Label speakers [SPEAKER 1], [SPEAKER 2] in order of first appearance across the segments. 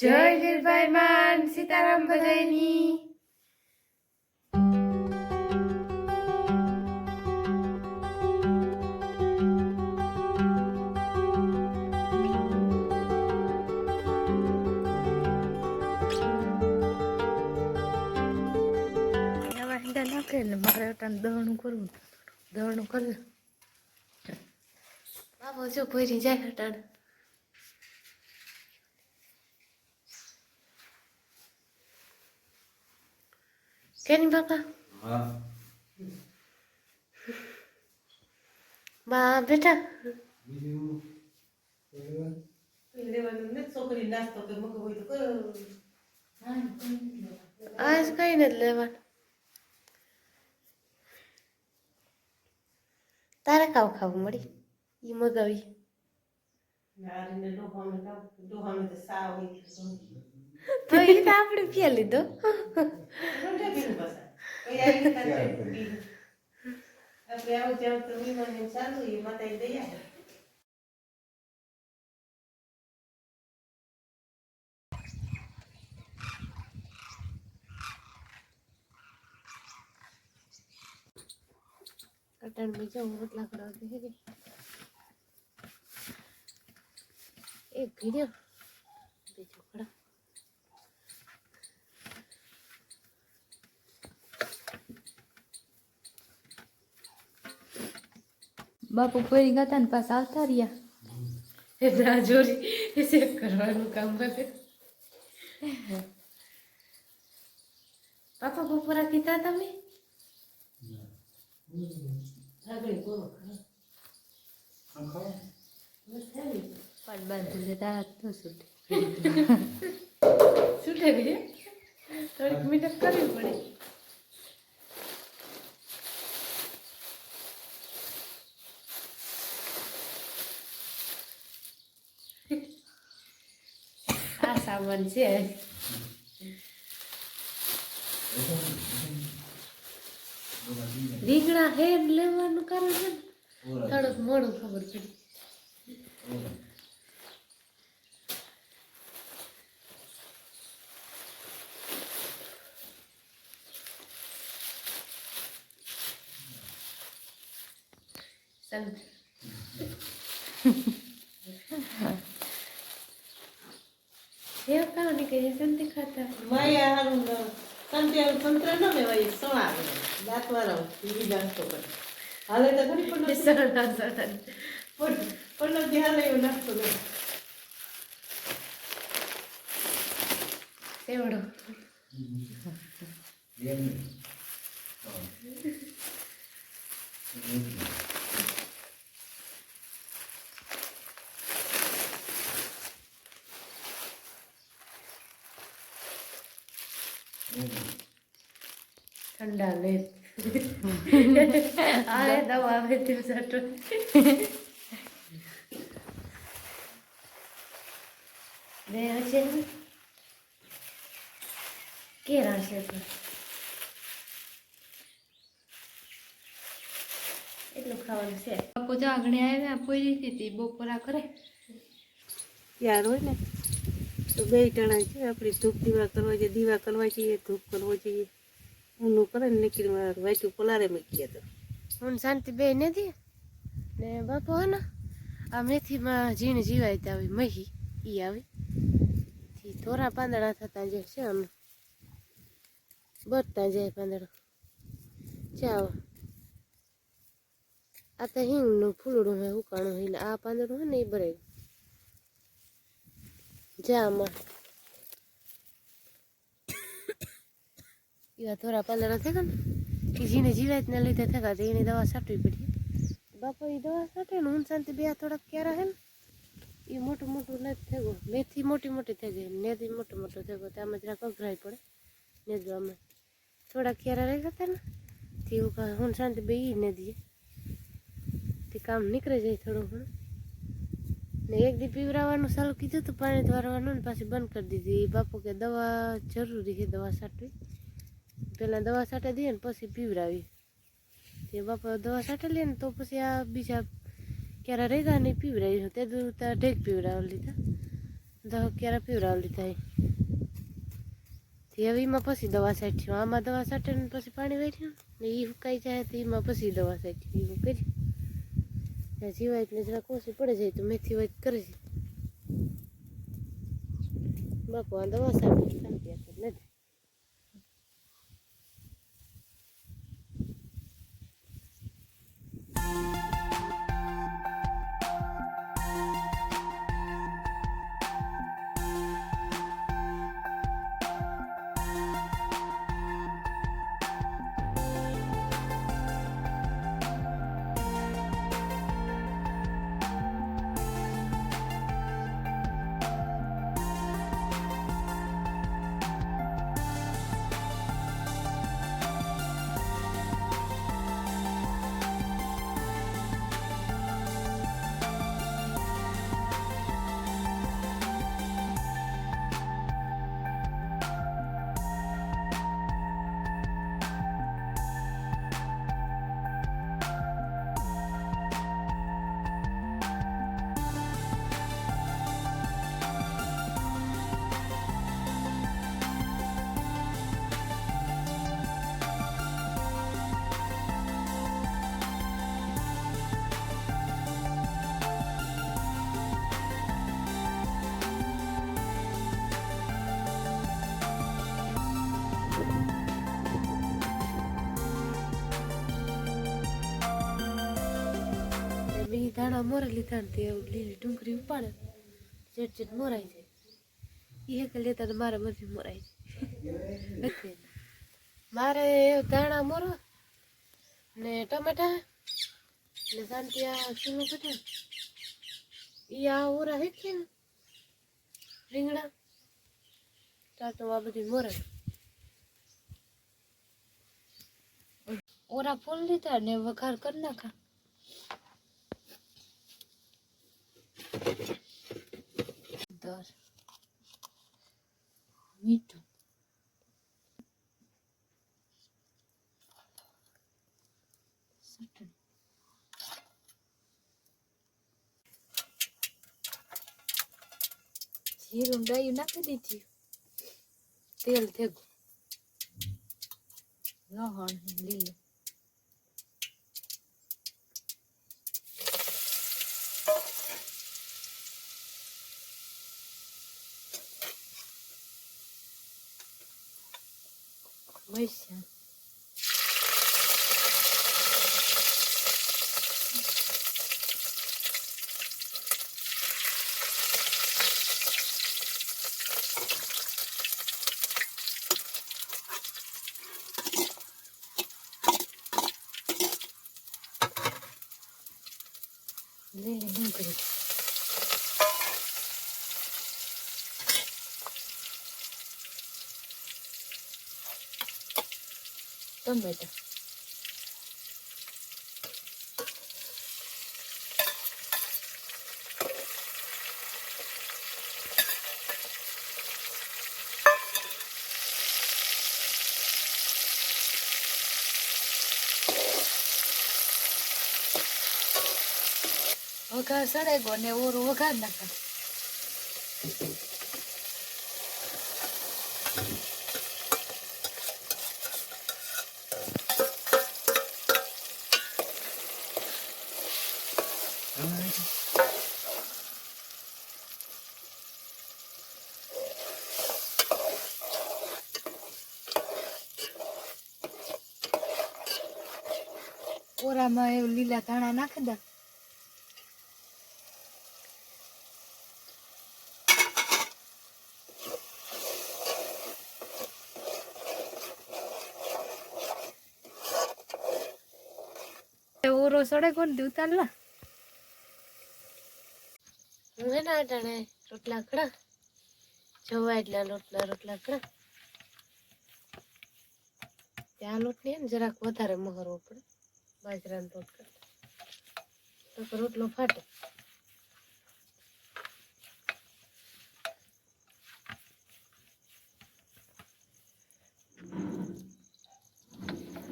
[SPEAKER 1] જય લીલભાઈ માન સીતારામ નાખે એટલે મારે દળનું કરવું દળનું કરો બાબો જો ભરી જાય અટાણ. કેની બાપા
[SPEAKER 2] હા
[SPEAKER 1] બા બેટા આજ કઈ નથી લેવાનું તારે કાવ ખાવું મળી ઈ મગાવી
[SPEAKER 3] તો
[SPEAKER 1] એ તો આપણે પીએ લીધો.
[SPEAKER 3] આપણે આવું ત્યાં તો વિમાન ચાલુ એ માતા દયા
[SPEAKER 1] અટાણ બીજો રોટલા કરવા દે એક ભીડ્યો, બીજો
[SPEAKER 4] બાપુ ફરી ગયા હતા ને પાછા આવતા રહ્યા.
[SPEAKER 1] એ રાજોરી એ ચેક કરવાનું કામ કરે. પાપા બપોરા કીધા તમે?
[SPEAKER 4] પણ બાંધી લેતા હાથ તો છૂટે
[SPEAKER 1] છૂટે ગઈ થોડીક મિનિટ કરવી પડે. આ સામાન છે. રીંગણા હેર લેવાનું કારણ છે થોડુંક મોડું ખબર પડી. ચાલ.
[SPEAKER 3] के जैसे दिखाता है मैं यार संते संतरा ना मैं वही सोना दांत वाला ये दांत तो पर
[SPEAKER 1] हाले तो
[SPEAKER 3] थोड़ी पर सड़ा सड़ा ध्यान नहीं होना
[SPEAKER 1] तो
[SPEAKER 2] सेवड़ो
[SPEAKER 1] ઠંડા લે આ દવા આવે તે સાટો બે હશે કેરા હશે એટલું ખાવાનું છે
[SPEAKER 4] બાપુ જો આગળ આવ્યા પોઈ હતી બપોરા કરે
[SPEAKER 3] યાર હોય ને તો બે ટણા છે આપણે ધૂપ દીવા કરવા છે દીવા કરવા જઈએ ધૂપ કરવો જોઈએ ઊનું કરે ને નીકળી વાયટું પલારે મૂકીએ તો.
[SPEAKER 1] હું શાંતિ બે નથી? ને બાપુ હે ને, આ મેથીમાં જીણ જીવાય ત્યાં આવી મહી, ઈ આવી. થી થોડા પાંદડા થતા જે છે આમ. બરતા જાય પાંદડા. ચાવ આ તો હિંગનું ફૂલડું હે, ઉકાણું એટલે આ પાંદડું હે ને એ ભરાય જા આમાં. એવા થોડા પાંદડા થયા ને? કે જેને જીવાતના લીધે થયા તો એની દવા છાંટવી પડી બાપા એ દવા સાટે ને હું શાંતિ બે થોડાક ક્યારે હે ને? એ મોટું મોટું નથી થયું. મેથી મોટી મોટી થઈ ગઈ. નેદી મોટું મોટું થઈ ગયું. આમાં જરાક અઘરાય પડે. અમે થોડા ક્યારે રહી ગયા હતા ને? તે એવું હું શાંતિ બે ને દે તે કામ નીકળી જાય થોડું ઘણું. ને એક દી પીવરાવાનું ચાલુ કીધું હતું પાણી વારવાનું ને પાછી બંધ કરી દીધી. બાપુ કે દવા જરૂરી છે દવા છાંટવી પહેલાં દવા છાંટી દઈએ ને પછી પીવરાવી તે બાપા દવા છાંટી લે ને તો પછી આ બીજા ક્યારે રેગા ને પીવરાવી તે દૂર ત્યાં ઢેક પીવરાવી લીધા. દવા ક્યારે પીવડાવી લીધા તે હવે એમાં પછી દવા છાંટ્યું આમાં દવા છાંટે ને પછી પાણી વેઠ્યું ને એ સુકાઈ જાય તો એમાં પછી દવા છાંટી એવું કરી. ત્યાં સિવાય એટલે જરાક ઓછી પડે જાય તો મેથી વાત કરે છે. બાપુ આ દવા શાંતિ નથી. દાણા મોરે લીધા ને તે લીલી ડુંગળી ઉપાડે ચેટ ચેટ મોરાઈ જાય. એ કે લેતા ને મારે બધી મોરાઈ જાય. મારે દાણા મોરો ને ટમેટા ને શાંતિયા શીંગું પટેલ એ આ ઓરા હેઠી ને રીંગણા. તો આ બધી મોરે
[SPEAKER 4] ઓરા ફૂલ લીધા ને વઘાર કરી નાખા. દર મીઠું ચટણી. જીરું ડાયું નાખી દીધી
[SPEAKER 1] તેલ થેગું
[SPEAKER 4] લહણ ને લીલું મરચાં લીલી ડુંગળી ટમેટા વઘાર સડે ગયો ને ઓરું વઘાર નાખા ઓરામાં એવું લીલા ધાણા નાખી દે. ઓરો સડે કોણ દી ઉતારલા?
[SPEAKER 1] હું હે ને અટાણે રોટલા કડા જવા એટલા રોટલા રોટલા ત્યાં લોટ જરાક વધારે મહરવો પડે. બાજરાનો લોટ તો રોટલો ફાટે.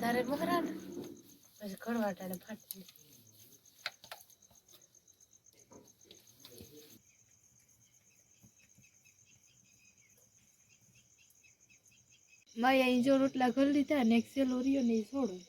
[SPEAKER 1] તારે મહરા પછી પછી કડવાટાને ફાટી
[SPEAKER 4] મારી અહીં જો રોટલા ઘર લીધા ને એક સેલો રહ્યો ને એ છોડું